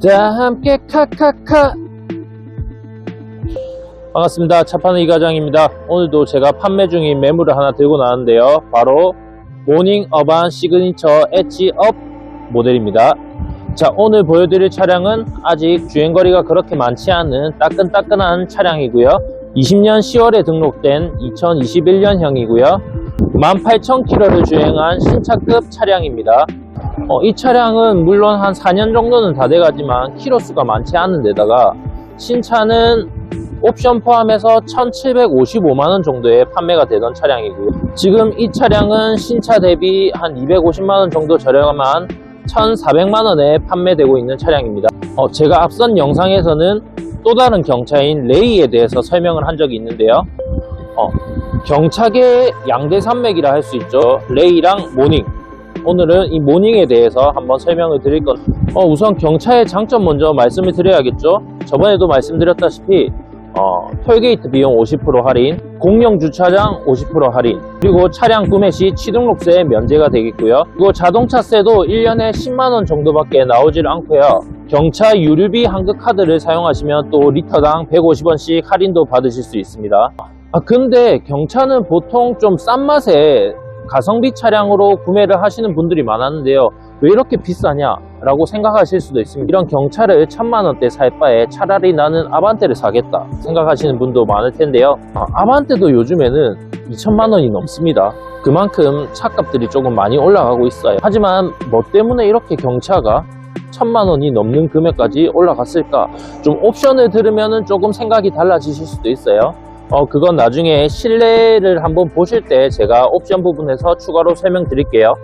자 함께 카카카. 반갑습니다. 차파는 이과장입니다. 오늘도 제가 판매 중인 매물을 하나 들고 나왔는데요. 바로 모닝 어반 시그니처 엣지업 모델입니다. 자 오늘 보여드릴 차량은 아직 주행거리가 그렇게 많지 않은 따끈따끈한 차량이고요. 20년 10월에 등록된 2021년형이고요. 18,000km를 주행한 신차급 차량입니다 어, 이 차량은 물론 한 4년 정도는 다 돼가지만 키로수가 많지 않은 데다가 신차는 옵션 포함해서 1,755만원 정도에 판매가 되던 차량이고요. 지금 이 차량은 신차 대비 한 250만원 정도 저렴한 1,400만원에 판매되고 있는 차량입니다. 어, 제가 앞선 영상에서는 또 다른 경차인 레이에 대해서 설명을 한 적이 있는데요. 어, 경차계 양대 산맥이라 할 수 있죠. 레이랑 모닝. 오늘은 이 모닝에 대해서 한번 설명을 드릴 건 어, 우선 경차의 장점 먼저 말씀을 드려야겠죠? 저번에도 말씀드렸다시피 어, 톨게이트 비용 50% 할인 공영 주차장 50% 할인 그리고 차량 구매 시 취등록세 면제가 되겠고요. 그리고 자동차세도 1년에 10만원 정도밖에 나오질 않고요. 경차 유류비 한국 카드를 사용하시면 또 리터당 150원씩 할인도 받으실 수 있습니다. 아 근데 경차는 보통 좀 싼 맛에 가성비 차량으로 구매를 하시는 분들이 많았는데요. 왜 이렇게 비싸냐? 라고 생각하실 수도 있습니다. 이런 경차를 천만 원대 살 바에 차라리 나는 아반떼를 사겠다 생각하시는 분도 많을 텐데요. 아, 아반떼도 요즘에는 2천만 원이 넘습니다. 그만큼 차값들이 조금 많이 올라가고 있어요. 하지만 뭐 때문에 이렇게 경차가 천만 원이 넘는 금액까지 올라갔을까? 좀 옵션을 들으면 조금 생각이 달라지실 수도 있어요. 어, 그건 나중에 실내를 한번 보실 때 제가 옵션 부분에서 추가로 설명드릴게요.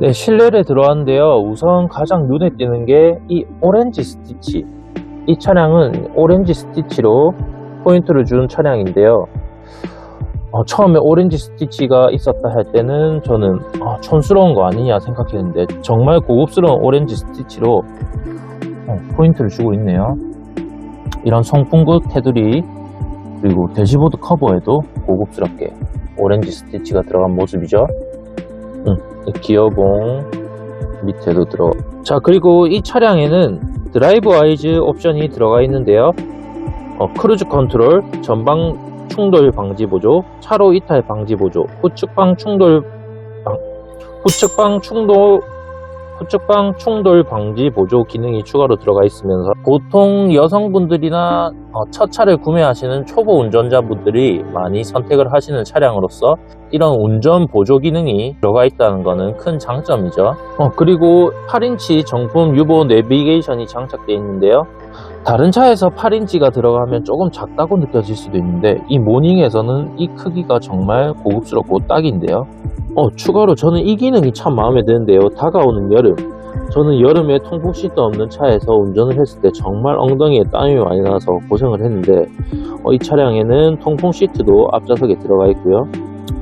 네, 실내를 들어왔는데요. 우선 가장 눈에 띄는 게 이 오렌지 스티치. 이 차량은 오렌지 스티치로 포인트를 준 차량인데요. 어, 처음에 오렌지 스티치가 있었다 할 때는 저는 아, 촌스러운 거 아니냐 생각했는데 정말 고급스러운 오렌지 스티치로 어, 포인트를 주고 있네요. 이런 송풍구 테두리 그리고 대시보드 커버에도 고급스럽게 오렌지 스티치가 들어간 모습이죠. 음, 이 기어봉 밑에도 들어. 자 그리고 이 차량에는 드라이브 와이즈 옵션이 들어가 있는데요. 어, 크루즈 컨트롤, 전방 충돌 방지 보조, 차로 이탈 방지 보조, 후측방 충돌 방, 후측방 충돌 후측방 충돌 방지 보조 기능이 추가로 들어가 있으면서 보통 여성분들이나 어, 첫 차를 구매하시는 초보 운전자분들이 많이 선택을 하시는 차량으로서 이런 운전 보조 기능이 들어가 있다는 것은 큰 장점이죠. 어, 그리고 8인치 정품 유보 내비게이션이 장착되어 있는데요. 다른 차에서 8인치가 들어가면 조금 작다고 느껴질 수도 있는데 이 모닝에서는 이 크기가 정말 고급스럽고 딱인데요. 어, 추가로 저는 이 기능이 참 마음에 드는데요. 다가오는 여름. 저는 여름에 통풍 시트 없는 차에서 운전을 했을 때 정말 엉덩이에 땀이 많이 나서 고생을 했는데 어, 이 차량에는 통풍 시트도 앞좌석에 들어가 있고요.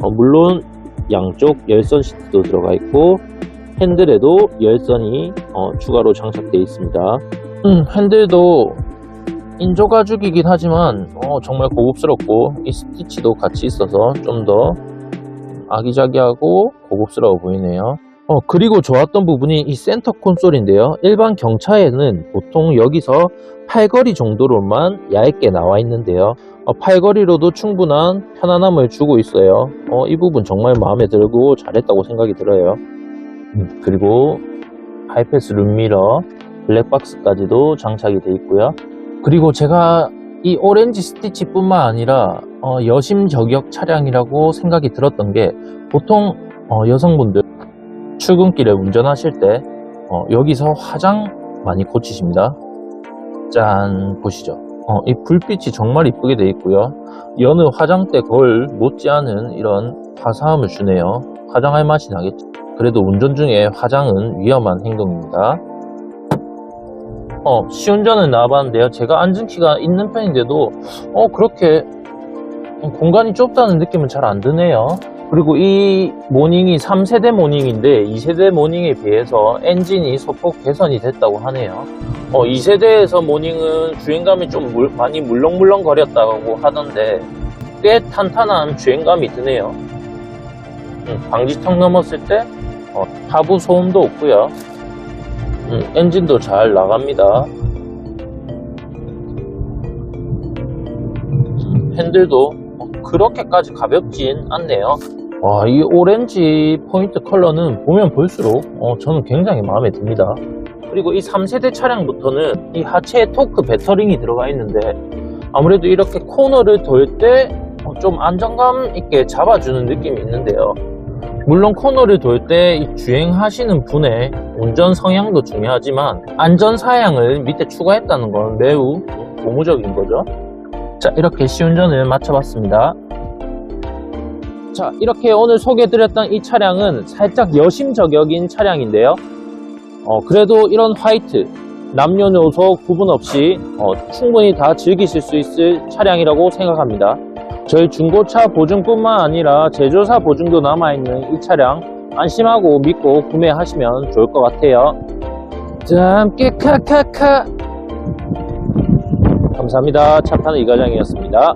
어, 물론 양쪽 열선 시트도 들어가 있고 핸들에도 열선이 어, 추가로 장착되어 있습니다. 음, 핸들도 인조 가죽이긴 하지만 어, 정말 고급스럽고 이 스티치도 같이 있어서 좀더 아기자기하고 고급스러워 보이네요. 어, 그리고 좋았던 부분이 이 센터 콘솔인데요. 일반 경차에는 보통 여기서 팔거리 정도로만 얇게 나와 있는데요. 어, 팔거리로도 충분한 편안함을 주고 있어요. 어, 이 부분 정말 마음에 들고 잘했다고 생각이 들어요. 음, 그리고 하이패스 룸미러, 블랙박스까지도 장착이 되어 있고요. 그리고 제가 이 오렌지 스티치뿐만 아니라 어, 여심 저격 차량이라고 생각이 들었던 게 보통 어, 여성분들 출근길에 운전하실 때 어, 여기서 화장 많이 고치십니다. 짠 보시죠. 어, 이 불빛이 정말 이쁘게 되어 있고요. 여느 화장대 거울 못지않은 이런 화사함을 주네요. 화장할 맛이 나겠죠. 그래도 운전 중에 화장은 위험한 행동입니다. 어, 시운전을 나와봤는데요. 제가 앉은 키가 있는 편인데도, 어, 그렇게 공간이 좁다는 느낌은 잘 안 드네요. 그리고 이 모닝이 3세대 모닝인데 2세대 모닝에 비해서 엔진이 소폭 개선이 됐다고 하네요. 어, 2세대에서 모닝은 주행감이 좀 물- 많이 물렁물렁 거렸다고 하던데 꽤 탄탄한 주행감이 드네요. 음, 방지턱 넘었을 때 어, 하부 소음도 없고요. 음, 엔진도 잘 나갑니다. 핸들도 뭐 그렇게까지 가볍진 않네요. 와, 이 오렌지 포인트 컬러는 보면 볼수록 어, 저는 굉장히 마음에 듭니다. 그리고 이 3세대 차량부터는 이 하체에 토크 배터링이 들어가 있는데 아무래도 이렇게 코너를 돌때 어, 좀 안정감 있게 잡아주는 느낌이 있는데요. 물론 코너를 돌 때 주행하시는 분의 운전 성향도 중요하지만 안전 사양을 밑에 추가했다는 건 매우 고무적인 거죠. 자, 이렇게 시운전을 마쳐봤습니다. 자, 이렇게 오늘 소개해드렸던 이 차량은 살짝 여심 저격인 차량인데요. 어, 그래도 이런 화이트, 남녀노소 구분 없이 어, 충분히 다 즐기실 수 있을 차량이라고 생각합니다. 저희 중고차 보증뿐만 아니라 제조사 보증도 남아있는 이 차량 안심하고 믿고 구매하시면 좋을 것 같아요. 자, 함께 카카카! 감사합니다. 차 파는 이과장이었습니다.